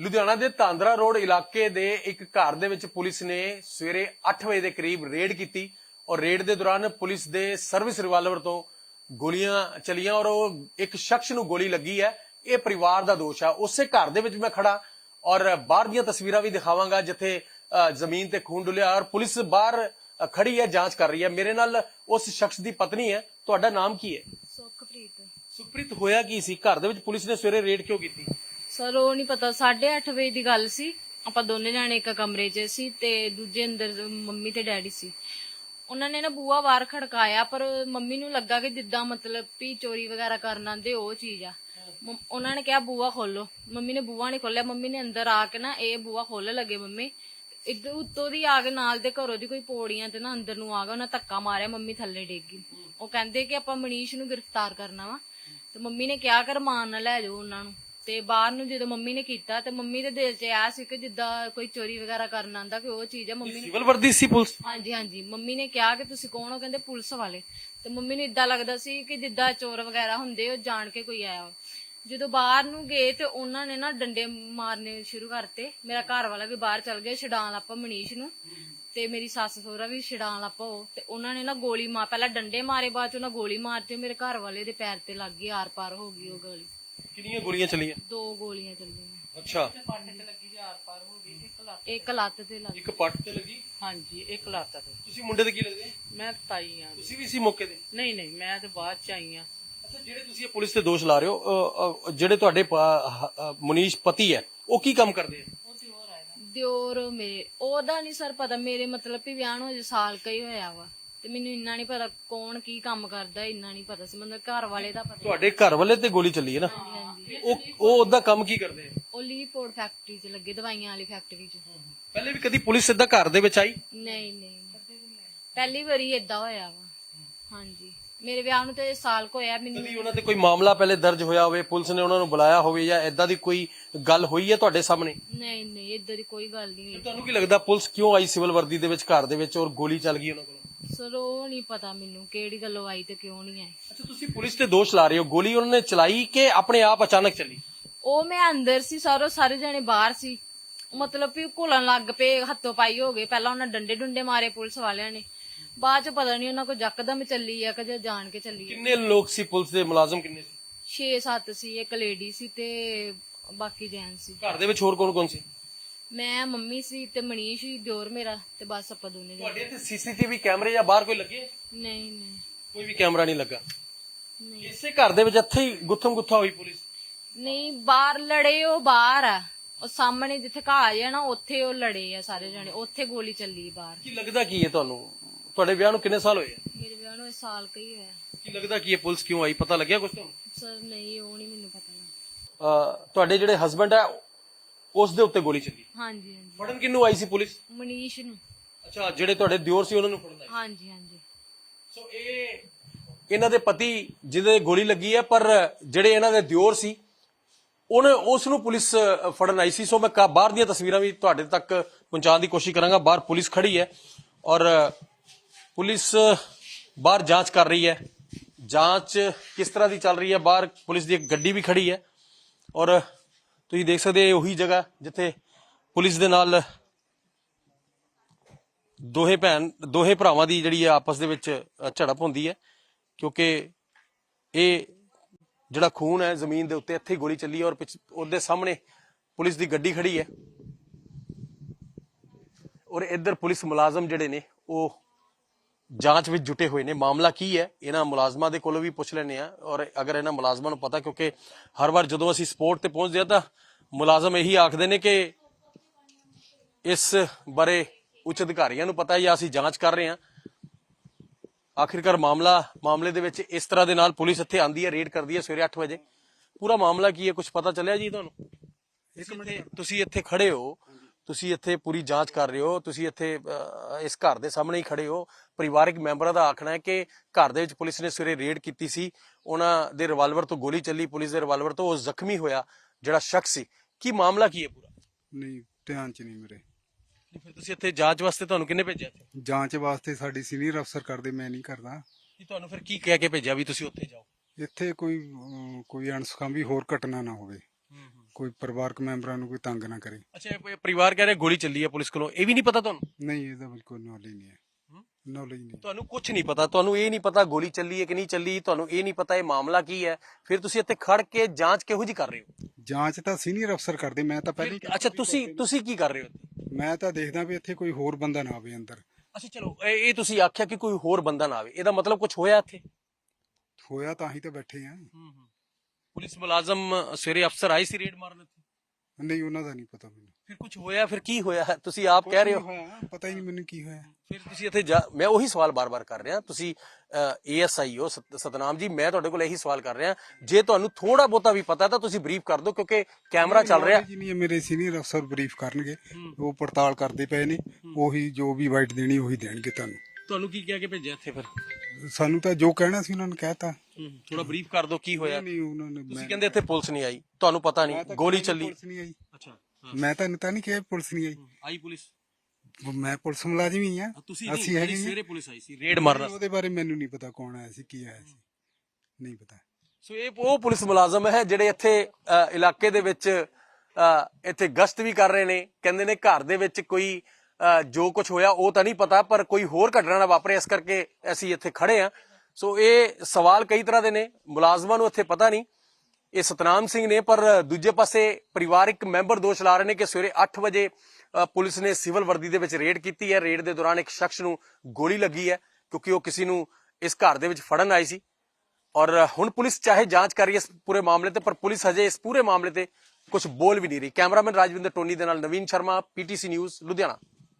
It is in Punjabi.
ਲੁਧਿਆਣਾ ਦੇ ਤਾਂਦਰਾ ਰੋਡ ਇਲਾਕੇ ਦੇ ਇੱਕ ਘਰ ਦੇ ਵਿੱਚ ਪੁਲਿਸ ਨੇ ਸਵੇਰੇ 8 ਵਜੇ ਦੇ ਕਰੀਬ ਰੇਡ ਕੀਤੀ ਔਰ ਰੇਡ ਦੇ ਦੌਰਾਨ ਪੁਲਿਸ ਦੇ ਸਰਵਿਸ ਰਿਵਾਲਵਰ ਤੋਂ ਗੋਲੀਆਂ ਚਲੀਆਂ ਔਰ ਉਹ ਇੱਕ ਸ਼ਖਸ ਨੂੰ ਗੋਲੀ ਲੱਗੀ ਹੈ। ਇਹ ਪਰਿਵਾਰ ਦਾ ਦੋਸ਼ ਹੈ ਉਸੇ ਘਰ ਦੇ ਵਿੱਚ ਮੈਂ ਖੜਾ ਔਰ ਬਾਹਰ ਦੀਆਂ ਤਸਵੀਰਾਂ ਵੀ ਦਿਖਾਵਾਂਗਾ ਜਿੱਥੇ ਜ਼ਮੀਨ ਤੇ ਖੂਨ ਡੁੱਲਿਆ ਔਰ ਪੁਲਿਸ ਬਾਹਰ ਖੜੀ ਹੈ ਜਾਂਚ ਕਰ ਰਹੀ ਹੈ। ਮੇਰੇ ਨਾਲ ਉਸ ਸ਼ਖਸ ਦੀ ਪਤਨੀ ਹੈ। ਤੁਹਾਡਾ ਨਾਮ ਕੀ ਹੈ? ਸੁਖਪ੍ਰੀਤ। ਸੁਪ੍ਰੀਤ ਹੋਇਆ ਕੀ ਸੀ? ਘਰ ਦੇ ਵਿੱਚ ਪੁਲਿਸ ਨੇ ਸਵੇਰੇ ਰੇਡ ਕਿਉਂ ਕੀਤੀ? ਸਰ, ਉਹ ਨਹੀਂ ਪਤਾ 8:30 ਵਜੇ ਦੀ ਗੱਲ ਸੀ। ਆਪਾਂ ਦੋਨੇ ਜਾਣੇ ਇੱਕ ਕਮਰੇ 'ਚ ਸੀ ਤੇ ਦੂਜੇ ਅੰਦਰ ਮੰਮੀ ਤੇ ਡੈਡੀ ਸੀ। ਉਹਨਾਂ ਨੇ ਨਾ ਬੂਆ ਬਾਹਰ ਖੜਕਾਇਆ, ਪਰ ਮੰਮੀ ਨੂੰ ਲੱਗਾ ਕਿ ਜਿੱਦਾਂ ਮਤਲਬ ਵੀ ਚੋਰੀ ਵਗੈਰਾ ਕਰਨ ਆਂਦੇ ਉਹ ਚੀਜ਼ ਆ। ਮੰਮ- ਉਹਨਾਂ ਨੇ ਕਿਹਾ ਬੂਆ ਖੋਲੋ। ਮੰਮੀ ਨੇ ਬੂਆ ਨਹੀਂ ਖੋਲਿਆ ਮੰਮੀ ਨੇ ਅੰਦਰ ਆ ਕੇ ਨਾ ਇਹ ਬੂਆ ਖੋਲਣ ਲੱਗੇ ਮੰਮੀ। ਇੱਧਰ ਉੱਤੋਂ ਦੀ ਆ ਕੇ ਨਾਲ ਦੇ ਘਰੋਂ ਦੀ ਕੋਈ ਪੌੜੀਆਂ ਤੇ ਨਾ ਅੰਦਰ ਨੂੰ ਆ ਗਿਆ, ਉਹਨਾਂ ਧੱਕਾ ਮਾਰਿਆ, ਮੰਮੀ ਥੱਲੇ ਡਿੱਗ ਗਈ। ਉਹ ਕਹਿੰਦੇ ਕਿ ਆਪਾਂ ਮਨੀਸ਼ ਨੂੰ ਗ੍ਰਿਫਤਾਰ ਕਰਨਾ ਵਾ। ਤੇ ਮੰਮੀ ਨੇ ਕਿਹਾ ਕਰ ਮਾਨ ਨਾ ਲੈ ਜਾਓ ਉਹਨਾਂ ਨੂੰ। ਤੇ ਬਾਹਰ ਨੂੰ ਜਦੋਂ ਮੰਮੀ ਨੇ ਕੀਤਾ ਤੇ ਮੰਮੀ ਦੇ ਦਿਲ 'ਚ ਆ ਸੀ ਕਿ ਜਿੱਦਾਂ ਕੋਈ ਚੋਰੀ ਵਗੈਰਾ ਕਰਨ ਆਂਦਾ ਕਿ ਉਹ ਚੀਜ਼ ਹੈ ਮੰਮੀ ਨੇ ਸਿਵਲ ਵਰਦੀ ਸੀ ਪੁਲਿਸ? ਹਾਂਜੀ ਹਾਂਜੀ। ਮੰਮੀ ਨੇ ਕਿਹਾ ਕਿ ਤੁਸੀਂ ਕੌਣ ਹੋ? ਕਹਿੰਦੇ ਪੁਲਿਸ ਵਾਲੇ। ਤੇ ਮੰਮੀ ਨੂੰ ਇਦਾਂ ਲੱਗਦਾ ਸੀ ਕਿ ਜਿੱਦਾਂ ਚੋਰ ਵਗੈਰਾ ਹੁੰਦੇ ਉਹ ਜਾਣ ਕੇ ਕੋਈ ਆਇਆ ਵਾ। ਜਦੋਂ ਬਾਹਰ ਨੂੰ ਗਏ ਤੇ ਉਹਨਾਂ ਨੇ ਨਾ ਡੰਡੇ ਮਾਰਨੇ ਸ਼ੁਰੂ ਕਰਤੇ। ਮੇਰਾ ਘਰ ਵਾਲਾ ਵੀ ਬਾਹਰ ਚਲ ਗਿਆ ਛਡਾਣ ਲੱਪਾ ਮਨੀਸ਼ ਨੂੰ। ਤੇ ਮੇਰੀ ਸੱਸ ਸਹੁਰਾ ਵੀ ਛਡਾਣ ਲੱਪਾ ਉਹ। ਤੇ ਉਹਨਾਂ ਨੇ ਨਾ ਗੋਲੀ ਮਾਰ ਪਹਿਲਾਂ ਡੰਡੇ ਮਾਰੇ ਬਾਅਦ ਚ ਉਹਨਾਂ ਗੋਲੀ ਮਾਰਤੀ। ਮੇਰੇ ਘਰ ਵਾਲੇ ਦੇ ਪੈਰ ਤੇ ਲੱਗ ਗਈ ਆਰ ਪਾਰ ਹੋ ਗਈ ਉਹ ਗੋਲੀ। ਕਿੰਨੀਆਂ ਗੋਲੀਆਂ ਚਲੀਆਂ? ਦੋ ਗੋਲੀਆਂ ਚੱਲੀਆਂ। ਅੱਛਾ। ਇੱਕ ਲੱਤ ਤੇ। ਲੱਗ। ਇੱਕ ਪੱਟ ਤੇ ਲੱਗੀ? ਹਾਂਜੀ ਇੱਕ ਲੱਤ ਤੇ। ਤੁਸੀਂ ਮੁੰਡੇ ਦੇ ਕੀ ਲੱਗਦੇ ਮੈਂ ਤਾਈ ਆ। ਤੁਸੀਂ ਵੀ ਸੀ ਮੌਕੇ ਤੇ? ਨਹੀਂ ਨਹੀਂ ਮੈਂ ਤੇ ਬਾਅਦ ਚ ਆਈ ਆ। ਅੱਛਾ ਜਿਹੜੇ ਤੁਸੀਂ ਇਹ ਪੁਲਿਸ ਤੇ ਦੋਸ਼ ਲਾ ਰਹੇ ਹੋ ਅ, ਅ, ਜਿਹੜੇ ਤੁਹਾਡੇ ਪ- ਅ, ਮਨੀਸ਼ ਪਤੀ ਹੈ ਉਹ ਕੀ ਕੰਮ ਕਰਦੇ ਆ? ਦਿਓਰ ਮੇਰੇ ਉਹਦਾ ਨਹੀਂ ਸਰ ਪਤਾ ਮੇਰੇ ਮਤਲਬ ਵੀ ਵਿਆਹ ਨੂੰ ਅਜੇ ਸਾਲ ਕਈ ਹੋਇਆ ਵਾ। ਤੇ ਮੈਨੂੰ ਇੰਨਾ ਨਹੀਂ ਪਤਾ ਕੌਣ ਕੀ ਕੰਮ ਕਰਦਾ ਇੰਨਾ ਨਹੀਂ ਪਤਾ ਸੀ। ਮਤਲਬ ਘਰ ਵਾਲੇ ਦਾ ਪਤਾ ਤੁਹਾਡੇ ਘਰ ਵਾਲੇ ਤੇ ਗੋਲੀ ਚੱਲੀ ਹੈ ਨਾ? ਉਹ ਉਹ ਉਹਦਾ ਕੰਮ ਕੀ ਕਰਦੇ ਆ? ਉਹ ਲੀਪੋਰਟ ਫੈਕਟਰੀ 'ਚ ਲੱਗੇ ਦਵਾਈਆਂ ਵਾਲੀ ਫੈਕਟਰੀ 'ਚ। ਪਹਿਲੇ ਵੀ ਕਦੀ ਪੁਲਿਸ ਸਿੱਧਾ ਘਰ ਦੇ ਵਿੱਚ ਆਈ? ਨਹੀਂ ਨਹੀਂ ਪਹਿਲੀ ਵਾਰੀ ਏਦਾਂ ਹੋਇਆ ਵਾ। ਹਾਂਜੀ। ਮੇਰੇ ਵਿਆਹ ਨੂੰ ਤੇ ਸਾਲ ਕੁ ਹੋਇਆ ਮੈਨੂੰ ਕਦੀ ਉਹਨਾਂ ਤੇ ਕੋਈ ਮਾਮਲਾ ਪਹਿਲੇ ਦਰਜ ਹੋਇਆ ਹੋਵੇ ਪੁਲਿਸ ਨੇ ਉਹਨਾਂ ਨੂੰ ਬੁਲਾਇਆ ਹੋਵੇ ਜਾਂ ਐਦਾਂ ਦੀ ਕੋਈ ਗੱਲ ਹੋਈ ਹੈ ਤੁਹਾਡੇ ਸਾਹਮਣੇ? ਨਹੀਂ ਨਹੀਂ ਏਦਾਂ ਦੀ ਕੋਈ ਗੱਲ ਨਹੀਂ ਹੋਈ। ਤੁਹਾਨੂੰ ਕੀ ਲੱਗਦਾ ਪੁਲਿਸ ਕਿਉਂ ਆਈ ਸਿਵਲ ਵਰਦੀ ਦੇ ਵਿੱਚ ਘਰ ਦੇ ਵਿੱਚ ਔਰ ਗੋਲੀ ਚੱਲ ਗਈ ਉਹਨਾਂ ਕੋਲ? ਸਰ ਉਹ ਨਹੀਂ ਪਤਾ ਮੈਨੂੰ ਕਿਹੜੀ ਗੱਲੋਂ ਆਈ ਤੇ ਕਿਉਂ ਨਹੀਂ ਆਈ। ਅੱਛਾ ਤੁਸੀਂ ਪੁਲਿਸ ਤੇ ਦੋਸ਼ ਲਾ ਰਹੇ ਹੋ। ਗੋਲੀ ਉਹਨਾਂ ਨੇ ਚਲਾਈ ਕਿ ਆਪਣੇ ਆਪ ਅਚਾਨਕ ਚੱਲੀ? ਉਹ ਮੈਂ ਅੰਦਰ ਸੀ ਸਾਰੋ ਸਾਰੇ ਜਣੇ ਬਾਹਰ ਸੀ। ਮਤਲਬ ਵੀ ਘੁਲਣ ਲੱਗ ਪਏ ਹੱਥੋਂ ਪਾਈ ਹੋ ਗਏ। ਪਹਿਲਾਂ ਉਹਨਾਂ ਡੰਡੇ ਡੁੰਡੇ ਮਾਰੇ ਪੁਲਿਸ ਵਾਲਿਆਂ ਨੇ। ਬਾਅਦ ਚ ਪਤਾ ਨਹੀਂ ਉਹਨਾਂ ਕੋ ਜੱਕਦਮ ਚੱਲੀ ਆ ਕਿ ਜਾਂ ਜਾਣ ਕੇ ਚੱਲੀ ਆ। ਕਿੰਨੇ ਲੋਕ ਸੀ ਪੁਲਿਸ ਦੇ? ਮੁਲਾਜ਼ਮ ਕਿੰਨੇ ਸੀ? 6-7 ਸੀ ਇੱਕ ਲੇਡੀ ਸੀ ਤੇ ਬਾਕੀ ਜੈਨ ਸੀ। ਘਰ ਦੇ ਵਿੱਚ ਹੋਰ ਕੌਣ ਕੌਣ ਸੀ? ਮੈਂ ਮੰਮੀ ਸੀ ਤੇ ਮਨੀਸ਼ ਸੀ ਦਿਓਰ ਮੇਰਾ ਤੇ ਬਸ ਆਪਾਂ ਦੋਨੇ ਜਣੇ। ਤੁਹਾਡੇ ਇੱਥੇ ਸੀਸੀਟੀਵੀ ਕੈਮਰੇ ਜਾਂ ਬਾਹਰ ਕੋਈ ਲੱਗੇ? ਨਹੀਂ ਨਹੀਂ। ਕੋਈ ਵੀ ਕੈਮਰਾ ਨਹੀਂ ਲੱਗਾ? ਨਹੀਂ। ਇਸੇ ਘਰ ਦੇ ਵਿੱਚ ਇੱਥੇ ਹੀ ਗੁੱਥਮ ਗੁੱਥਾ ਹੋਈ ਪੁਲਿਸ? ਨਹੀਂ ਬਾਹਰ ਲੜੇ ਉਹ ਬਾਹਰ ਆ। ਉਹ ਸਾਹਮਣੇ ਜਿੱਥੇ ਘਾਹ ਆ ਨਾ ਉੱਥੇ ਉਹ ਲੜੇ ਆ ਸਾਰੇ ਜਣੇ। ਉੱਥੇ ਗੋਲੀ ਚੱਲੀ ਬਾਹਰ। ਕੀ ਲੱਗਦਾ ਕੀ ਹੈ ਤੁਹਾਨੂੰ? ਤੁਹਾਡੇ ਵਿਆਹ ਨੂੰ ਕਿੰਨੇ ਸਾਲ ਹੋਏ ਆ? ਮੇਰੇ ਵਿਆਹ ਨੂੰ ਇਹ ਸਾਲ ਕਈ ਹੋਇਆ। ਕੀ ਲੱਗਦਾ ਕੀ ਹੈ ਪੁਲਿਸ ਕਿਉਂ ਆਈ? ਪਤਾ ਲੱਗਿਆ ਕੁਝ ਤੁਹਾਨੂੰ? ਸਰ ਨਹੀਂ ਉਹ ਨਹੀਂ ਮੈਨੂੰ ਪਤਾ। ਨਾ ਅਹ ਤੁਹਾਡੇ ਜਿਹੜੇ ਹਸਬੰਡ ਹੈ ਉਸ ਦੇ ਉੱਤੇ ਗੋਲੀ ਚੱਲੀ। ਹਾਂਜੀ ਹਾਂਜੀ। ਫੜਨ ਕਿੰਨੂੰ ਆਈ ਸੀ ਪੁਲਿਸ? ਮਨੀਸ਼ ਨੂੰ। ਅੱਛਾ ਜਿਹੜੇ ਤੁਹਾਡੇ ਦਿਓਰ ਸੀ ਉਹਨਾਂ ਨੂੰ ਫੜਨ ਆਈ ਹਾਂਜੀ ਹਾਂਜੀ। ਸੋ ਇਹ ਇਹਨਾਂ ਦੇ ਪਤੀ ਜਿਹਦੇ ਗੋਲੀ ਲੱਗੀ ਹੈ ਪਰ ਜਿਹੜੇ ਇਹਨਾਂ ਦੇ ਦਿਓਰ ਸੀ ਉਹਨੇ ਉਸ ਨੂੰ ਪੁਲਿਸ ਫੜਨ ਆਈ ਸੀ। ਸੋ ਮੈਂ ਬਾਹਰ ਦੀਆਂ ਤਸਵੀਰਾਂ ਵੀ ਤੁਹਾਡੇ ਤੱਕ ਪਹੁੰਚਾਉਣ ਦੀ ਕੋਸ਼ਿਸ਼ ਕਰਾਂਗਾ। ਬਾਹਰ ਪੁਲਿਸ ਖੜੀ ਹੈ ਔਰ ਪੁਲਿਸ ਬਾਹਰ ਜਾਂਚ ਕਰ ਰਹੀ ਹੈ। ਜਾਂਚ ਕਿਸ ਤਰ੍ਹਾਂ ਦੀ ਚੱਲ ਰਹੀ ਹੈ? ਬਾਹਰ ਪੁਲਿਸ ਦੀ ਇੱਕ ਗੱਡੀ ਵੀ ਖੜੀ ਹੈ ਔਰ ਤੁਸੀਂ ਦੇਖ ਸਕਦੇ ਇਹ ਉਹੀ ਜਗ੍ਹਾ ਜਿੱਥੇ ਪੁਲਿਸ ਦੇ ਨਾਲ ਦੋਹੇ ਭੈਣ, ਦੋਹੇ ਭਰਾਵਾਂ ਦੀ ਜਿਹੜੀ ਹੈ ਆਪਸ ਦੇ ਵਿੱਚ ਝੜਪ ਹੁੰਦੀ ਹੈ। ਕਿਉਂਕਿ ਇਹ ਜਿਹੜਾ ਖੂਨ ਹੈ, ਜ਼ਮੀਨ ਦੇ ਉੱਤੇ ਇੱਥੇ ਗੋਲੀ ਚੱਲੀ ਔਰ ਪਿੱਛ- ਉਹਦੇ ਸਾਹਮਣੇ ਪੁਲਿਸ ਦੀ ਗੱਡੀ ਖੜੀ ਹੈ। ਔਰ ਇੱਧਰ ਪੁਲਿਸ ਮੁਲਾਜ਼ਮ ਜਿਹੜੇ ਨੇ, ਉਹ ਜਾਂਚ ਵਿੱਚ ਜੁਟੇ ਹੋਏ ਨੇ। ਮਾਮਲਾ ਕੀ ਹੈ? ਇਹਨਾਂ ਮੁਲਾਜ਼ਮਾਂ ਦੇ ਕੋਲੋਂ ਵੀ ਪੁੱਛ ਲੈਣੇ ਆ ਔਰ ਅਗਰ ਇਹਨਾਂ ਮੁਲਾਜ਼ਮਾਂ ਨੂੰ ਪਤਾ ਕਿਉਂਕਿ ਹਰ ਵਾਰ ਜਦੋਂ ਅਸੀਂ ਸਪੋਰਟ ਤੇ ਪਹੁੰਚਦੇ ਆ ਤਾਂ ਮੁਲਾਜ਼ਮ ਇਹੀ ਆਖਦੇ ਨੇ ਕਿ ਇਸ ਬਾਰੇ ਉੱਚ ਅਧਿਕਾਰੀਆਂ ਨੂੰ ਪਤਾ ਹੈ ਜਾਂ ਅਸੀਂ ਜਾਂਚ ਕਰ ਰਹੇ ਹਾਂ। ਆਖਿਰਕਾਰ ਮਾਮਲਾ ਮਾਮਲੇ ਦੇ ਵਿੱਚ ਇਸ ਤਰ੍ਹਾਂ ਦੇ ਨਾਲ ਪੁਲਿਸ ਇੱਥੇ ਆਂਦੀ ਹੈ ਰੇਡ ਕਰਦੀ ਹੈ ਸਵੇਰੇ 8 ਵਜੇ। ਪੂਰਾ ਮਾਮਲਾ ਕੀ ਹੈ? ਕੁਝ ਪਤਾ ਚੱਲਿਆ ਜੀ ਤੁਹਾਨੂੰ? ਇੱਕ ਮਿੰਟ। ਤੁਸੀਂ ਇੱਥੇ ਖੜੇ ਹੋ। ਤੁਸੀਂ ਇੱਥੇ ਪੂਰੀ ਜਾਂਚ ਕਰ ਰਹੇ ਹੋ ਤੁਸੀਂ ਇੱਥੇ ਇਸ ਘਰ ਦੇ ਸਾਹਮਣੇ ਹੀ ਖੜੇ ਹੋ। ਪਰਿਵਾਰਕ ਮੈਂਬਰਾਂ ਦਾ ਆਖਣਾ ਹੈ ਕਿ ਘਰ ਦੇ ਵਿੱਚ ਪੁਲਿਸ ਨੇ ਸਵੇਰੇ ਰੇਡ ਕੀਤੀ ਸੀ। ਉਹਨਾਂ ਦੇ ਰਿਵਾਲਵਰ ਤੋਂ ਗੋਲੀ ਚੱਲੀ ਪੁਲਿਸ ਦੇ ਰਿਵਾਲਵਰ ਤੋਂ ਉਹ ਜ਼ਖਮੀ ਹੋਇਆ ਜਿਹੜਾ ਸ਼ਖਸ ਸੀ। ਕੀ ਮਾਮਲਾ ਕੀ ਹੈ ਪੂਰਾ? ਨਹੀਂ ਧਿਆਨ ਚ ਨਹੀਂ ਮੇਰੇ। ਫਿਰ ਤੁਸੀਂ ਇੱਥੇ ਜਾਂਚ ਵਾਸਤੇ ਤੁਹਾਨੂੰ ਕਿੰਨੇ ਭੇਜਿਆ ਇੱਥੇ? ਜਾਂਚ ਵਾਸਤੇ ਸਾਡੀ ਸੀਨੀਅਰ ਅਫਸਰ ਕਰਦੇ ਮੈਂ ਨਹੀਂ ਕਰਦਾ। ਕੀ ਤੁਹਾਨੂੰ ਫਿਰ ਕੀ ਕਹਿ ਕੇ ਭੇਜਿਆ ਵੀ ਤੁਸੀਂ ਉੱਥੇ ਜਾਓ? ਇੱਥੇ ਕੋਈ ਕੋਈ ਅਣਸੁਖਾਵੀ ਹੋਰ ਘਟਨਾ ਨਾ ਹੋਵੇ। ਕੋਈ ਪਰਿਵਾਰਕ ਮੈਂਬਰਾਂ ਨੂੰ ਕੋਈ ਤੰਗ ਨਾ ਕਰੇ। ਅੱਛਾ ਇਹ ਪਰਿਵਾਰ ਕਹਿ ਰਿਹਾ ਗੋਲੀ ਚੱਲੀ ਹੈ ਪੁਲਿਸ ਕੋਲੋਂ ਇਹ ਵੀ ਨਹੀਂ ਪਤਾ ਤੁਹਾਨੂੰ? ਨਹੀਂ ਇਹਦਾ ਬਿਲਕੁਲ ਨੌਲੇਜ ਨਹੀਂ ਹੈ। ਨੌਲੇਜ ਨਹੀਂ ਤੁਹਾਨੂੰ ਕੁਝ ਨਹੀਂ ਪਤਾ ਤੁਹਾਨੂੰ ਇਹ ਨਹੀਂ ਪਤਾ ਗੋਲੀ ਚੱਲੀ ਹੈ ਕਿ ਨਹੀਂ ਚੱਲੀ ਤੁਹਾਨੂੰ ਇਹ ਨਹੀਂ ਪਤਾ ਇਹ ਮਾਮਲਾ ਕੀ ਹੈ। ਫਿਰ ਤੁਸੀਂ ਇੱਥੇ ਖੜ ਕੇ ਜਾਂਚ ਕਿਹੋ ਜੀ ਕਰ ਰਹੇ ਹੋ? ਜਾਂਚ ਤਾਂ ਸੀਨੀਅਰ ਅਫਸਰ ਕਰਦੇ ਮੈਂ ਤਾਂ ਪਹਿਲੇ ਅੱਛਾ ਤੁਸੀਂ ਤੁਸੀਂ ਕੀ ਕਰ ਰਹੇ ਹੋ? ਮੈਂ ਤਾਂ ਦੇਖਦਾ ਵੀ ਇੱਥੇ ਕੋਈ ਹੋਰ ਬੰਦਾ ਨਾ ਆਵੇ ਅੰਦਰ। ਅੱਛਾ ਚਲੋ ਇਹ ਇਹ ਤੁਸੀਂ ਆਖਿਆ ਕਿ ਕੋਈ ਹੋਰ ਬੰਦਾ ਨਾ ਆਵੇ। ਇਹਦਾ ਮਤਲਬ ਕੁਝ ਹੋਇਆ ਇੱਥੇ? ਹੋਇਆ ਤਾਂ ਹੀ ਤਾਂ ਬੈਠੇ ਆ ਪੁਲਿਸ ਮੁਲਾਜ਼ਮ ਸਵੇਰੇ ਅਫਸਰ ਆਏ ਸੀ ਰੇਡ ਮਾਰਨ ਇੱਥੇ? ਨਹੀਂ ਉਹਨਾਂ ਦਾ ਨਹੀਂ ਪਤਾ ਮੈਨੂੰ। ਫਿਰ ਕੁਝ ਹੋਇਆ? ਫਿਰ ਕੀ ਹੋਇਆ? ਤੁਸੀਂ ਆਪ ਕਹਿ ਰਹੇ ਹੋ। ਹੋਇਆ। ਪਤਾ ਹੀ ਨਹੀਂ ਮੈਨੂੰ ਕੀ ਹੋਇਆ। ਫਿਰ ਤੁਸੀਂ ਇੱਥੇ ਜਾ- ਮੈਂ ਉਹੀ ਸਵਾਲ ਬਾਰ-ਬਾਰ ਕਰ ਰਿਹਾ। ਤੁਸੀਂ ਏਐਸਆਈ ਹੋ ਸਤ- ਸਤਨਾਮ ਜੀ ਮੈਂ ਤੁਹਾਡੇ ਕੋਲ ਇਹੀ ਸਵਾਲ ਕਰ ਰਿਹਾ। ਜੇ ਤੁਹਾਨੂੰ ਥੋੜਾ ਬਹੁਤਾ ਵੀ ਪਤਾ ਤਾਂ ਤੁਸੀਂ ਬਰੀਫ ਕਰ ਦਿਓ ਕਿਉਂਕਿ ਕੈਮਰਾ ਚੱਲ ਰਿਹਾ। ਜੀ ਨਹੀਂ ਮੇਰੇ ਸੀਨੀਅਰ ਅਫਸਰ ਬਰੀਫ ਕਰਨਗੇ। ਉਹ ਪੜਤਾਲ ਕਰਦੇ ਪਏ ਨੇ। ਉਹੀ ਜੋ ਵੀ ਵਾਈਟ ਦੇਣੀ ਉਹੀ ਦੇਣਗੇ ਤੁਹਾਨੂੰ। ਤੁਹਾਨੂੰ ਕੀ ਕਹਿ ਕੇ ਭੇਜਿਆ ਇੱਥੇ ਫਿਰ? ਸਾਨੂੰ ਤਾਂ ਜੋ ਕਹਿਣਾ ਸੀ ਉਹਨਾਂ ਨੇ ਕਹਿਤਾ। ਥੋੜਾ ਬਰੀਫ ਕਰ ਦਿਓ ਕੀ ਹੋਇਆ। ਨਹੀਂ ਉਹਨਾਂ ਨੇ ਤੁਸੀਂ ਕਹਿੰਦੇ ਇੱਥੇ ਪੁਲਿਸ ਨਹੀਂ ਆਈ। ਤੁਹਾਨੂੰ ਪਤਾ ਨਹੀਂ ਗੋਲੀ ਚੱਲੀ। ਪੁਲਿਸ ਨਹੀਂ ਆਈ। ਅੱਛਾ ਮੈਂ ਤਾਂ ਤਾਂ ਨਹੀਂ ਕਿਹਾ ਪੁਲਿਸ ਨਹੀਂ ਆਈ। ਆਈ ਪੁਲਿਸ? ਮੈਂ ਪੁਲਿਸ ਮੁਲਾਜ਼ਮ ਹੀ ਆ। ਤੁਸੀਂ ਅਸੀਂ ਹੈਗੇ। ਸਵੇਰੇ ਪੁਲਿਸ ਆਈ ਸੀ ਰੇਡ ਮਾਰਨ ਉਹਦੇ ਬਾਰੇ ਮੈਨੂੰ ਨਹੀਂ ਪਤਾ ਕੌਣ ਆਇਆ ਸੀ ਕੀ ਆਇਆ ਸੀ। ਨਹੀਂ ਪਤਾ। ਸੋ ਇਹ ਉਹ ਪੁਲਿਸ ਮੁਲਾਜ਼ਮ ਹੈ ਜਿਹੜੇ ਇੱਥੇ ਇਲਾਕੇ ਦੇ ਵਿੱਚ ਇੱਥੇ ਗਸ਼ਤ ਵੀ ਕਰ ਰਹੇ ਨੇ। ਕਹਿੰਦੇ ਨੇ ਘਰ ਦੇ ਵਿੱਚ ਕੋਈ ਜੋ ਕੁਝ ਹੋਇਆ, ਉਹ ਤਾਂ ਨਹੀਂ ਪਤਾ, ਪਰ ਕੋਈ ਹੋਰ ਘਟਨਾ ਨਾ ਵਾਪਰੇ, ਇਸ ਕਰਕੇ ਅਸੀਂ ਇੱਥੇ ਖੜੇ ਆ ਸੋ ਇਹ ਸਵਾਲ ਕਈ ਤਰ੍ਹਾਂ ਦੇ ਨੇ, ਮੁਲਾਜ਼ਮਾਂ ਨੂੰ ਇੱਥੇ ਪਤਾ ਨਹੀਂ। ਇਹ ਸਤਨਾਮ ਸਿੰਘ ਨੇ, ਪਰ ਦੂਜੇ ਪਾਸੇ ਪਰਿਵਾਰਿਕ ਮੈਂਬਰ ਦੋਸ਼ ਲਾ ਰਹੇ ਨੇ ਕਿ ਸਵੇਰੇ 8 ਵਜੇ ਪੁਲਿਸ ਨੇ ਸਿਵਲ ਵਰਦੀ ਦੇ ਵਿੱਚ ਰੇਡ ਕੀਤੀ ਹੈ। ਰੇਡ ਦੇ ਦੌਰਾਨ ਇੱਕ ਸ਼ਖਸ ਨੂੰ ਗੋਲੀ ਲੱਗੀ ਹੈ, ਕਿਉਂਕਿ ਉਹ ਕਿਸੇ ਨੂੰ ਇਸ ਘਰ ਦੇ ਵਿੱਚ ਫੜਨ ਆਈ ਸੀ। ਔਰ ਹੁਣ ਪੁਲਿਸ ਚਾਹੇ ਜਾਂਚ ਕਰ ਰਹੀ ਹੈ ਇਸ ਪੂਰੇ ਮਾਮਲੇ ਤੇ, ਪਰ ਪੁਲਿਸ ਹਜੇ ਇਸ ਪੂਰੇ ਮਾਮਲੇ ਤੇ ਕੁਝ ਬੋਲ ਵੀ ਨਹੀਂ ਰਹੀ। ਕੈਮਰਾਮੈਨ ਰਾਜਵਿੰਦਰ ਟੋਨੀ ਦੇ ਨਾਲ ਨਵੀਨ ਸ਼ਰਮਾ, ਪੀਟੀਸੀ ਨਿਊਜ਼, ਲੁਧਿਆਣਾ।